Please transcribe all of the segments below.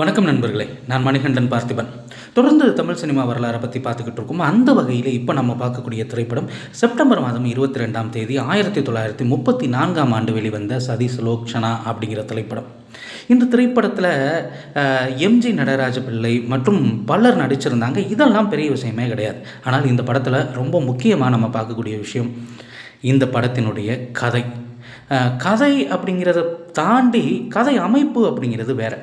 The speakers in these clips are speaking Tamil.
வணக்கம் நண்பர்களே நான் மணிகண்டன் பார்த்திபன். தொடர்ந்து தமிழ் சினிமா வரலாறை பற்றி பார்த்துக்கிட்டு இருக்கோம். அந்த வகையில் இப்போ நம்ம பார்க்கக்கூடிய திரைப்படம் செப்டம்பர் மாதம் இருபத்தி ரெண்டாம் தேதி ஆயிரத்தி தொள்ளாயிரத்தி முப்பத்தி நான்காம் ஆண்டு வெளிவந்த சதி சுலோக்ஷனா அப்படிங்கிற திரைப்படம். இந்த திரைப்படத்தில் எம்ஜி நடராஜ பிள்ளை மற்றும் பலர் நடிச்சிருந்தாங்க. இதெல்லாம் பெரிய விஷயமே கிடையாது. ஆனால் இந்த படத்தில் ரொம்ப முக்கியமாக நம்ம பார்க்கக்கூடிய விஷயம் இந்த படத்தினுடைய கதை. கதை அப்படிங்கிறத தாண்டி கதை அமைப்பு அப்படிங்கிறது வேற.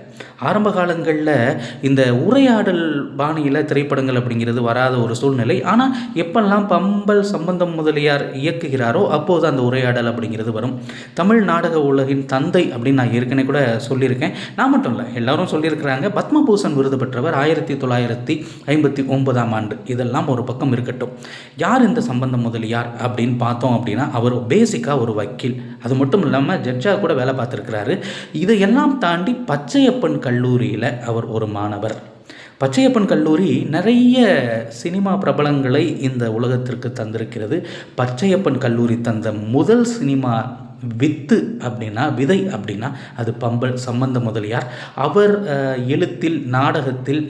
ஆரம்ப காலங்களில் இந்த உரையாடல் பாணியில் திரைப்படங்கள் அப்படிங்கிறது வராத ஒரு சூழ்நிலை. ஆனால் எப்பெல்லாம் பம்பல் சம்பந்தம் முதலியார் இயக்குகிறாரோ அப்போது அந்த உரையாடல் அப்படிங்கிறது வரும். தமிழ் நாடக உலகின் தந்தை அப்படின்னு நான் ஏற்கனவே கூட சொல்லியிருக்கேன். நான் மட்டும் இல்லை எல்லாரும் சொல்லியிருக்கிறாங்க. பத்மபூஷன் விருது பெற்றவர் ஆயிரத்தி தொள்ளாயிரத்தி ஐம்பத்தி ஒன்பதாம் ஆண்டு. இதெல்லாம் ஒரு பக்கம் இருக்கட்டும். யார் இந்த சம்பந்தம் முதலியார் அப்படின்னு பார்த்தோம் அப்படின்னா அவர் பேசிக்காக ஒரு வக்கீல். அது மட்டும் இல்லாமல் ஜட்ஜாக கூட வேலை பார்த்துருக்கிறாரு. இதையெல்லாம் தாண்டி பச்சையப்பன் கல்லூரியில் அவர் ஒரு மாணவர். பச்சையப்பன் கல்லூரி நிறைய சினிமா பிரபலங்களை இந்த உலகத்திற்கு தந்திருக்கிறது. பச்சையப்பன் கல்லூரி தந்த முதல் சினிமா வித்து அப்படின்னா விதை அப்படின்னா அது பம்பல் சம்பந்த முதலியார். அவர் எழுத்தில் நாடகத்தில்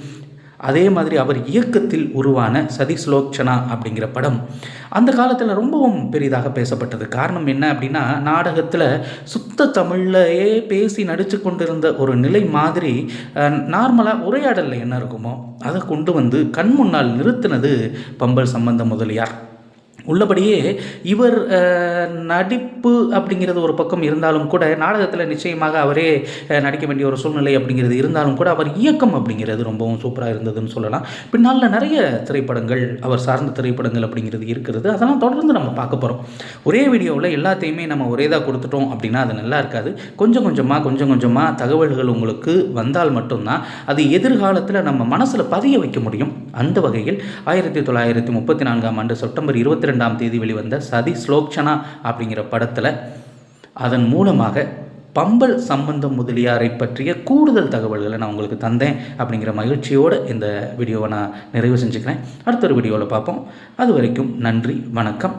அதே மாதிரி அவர் இயக்கத்தில் உருவான சதி சுலோக்ஷனா அப்படிங்கிற படம் அந்த காலத்தில் ரொம்பவும் பெரிதாக பேசப்பட்டது. காரணம் என்ன அப்படின்னா நாடகத்தில் சுத்த தமிழ்லையே பேசி நடித்து கொண்டிருந்த ஒரு நிலை மாதிரி நார்மலாக உரையாடலில் என்ன இருக்குமோ அதை கொண்டு வந்து கண் முன்னால் நிறுத்தினது பம்பல் சம்பந்த முதலியார். உள்ளபடியே இவர் நடிப்பு அப்படிங்கிறது ஒரு பக்கம் இருந்தாலும் கூட நாடகத்தில் நிச்சயமாக அவரே நடிக்க வேண்டிய ஒரு சூழ்நிலை அப்படிங்கிறது இருந்தாலும் கூட அவர் இயக்கம் அப்படிங்கிறது ரொம்பவும் சூப்பராக இருந்ததுன்னு சொல்லலாம். பின்னால் நிறைய திரைப்படங்கள் அவர் சார்ந்த திரைப்படங்கள் அப்படிங்கிறது இருக்கிறது. அதெல்லாம் தொடர்ந்து நம்ம பார்க்க போகிறோம் ஒரே வீடியோவில் எல்லாத்தையுமே நம்ம ஒரேதாக கொடுத்துட்டோம் அப்படின்னா அது நல்லா இருக்காது. கொஞ்சம் கொஞ்சமாக கொஞ்சம் கொஞ்சமாக தகவல்கள் உங்களுக்கு வந்தால் மட்டும்தான் அது எதிர்காலத்தில் நம்ம மனசில் பதிய வைக்க முடியும். அந்த வகையில் ஆயிரத்தி தொள்ளாயிரத்தி முப்பத்தி நான்காம் ஆண்டு செப்டம்பர் இருபத்தி ரெண்டாம் தேதி வெளிவந்த சதி ஸ்லோக்ஷனா அப்படிங்கிற படத்தில் அதன் மூலமாக பம்பல் சம்பந்தம் முதலியாரை பற்றிய கூடுதல் தகவல்களை நான் உங்களுக்கு தந்தேன் அப்படிங்கிற மகிழ்ச்சியோடு இந்த வீடியோவை நான் நிறைவு செஞ்சுக்கிறேன். அடுத்த ஒரு வீடியோவில் பார்ப்போம். அது வரைக்கும் நன்றி வணக்கம்.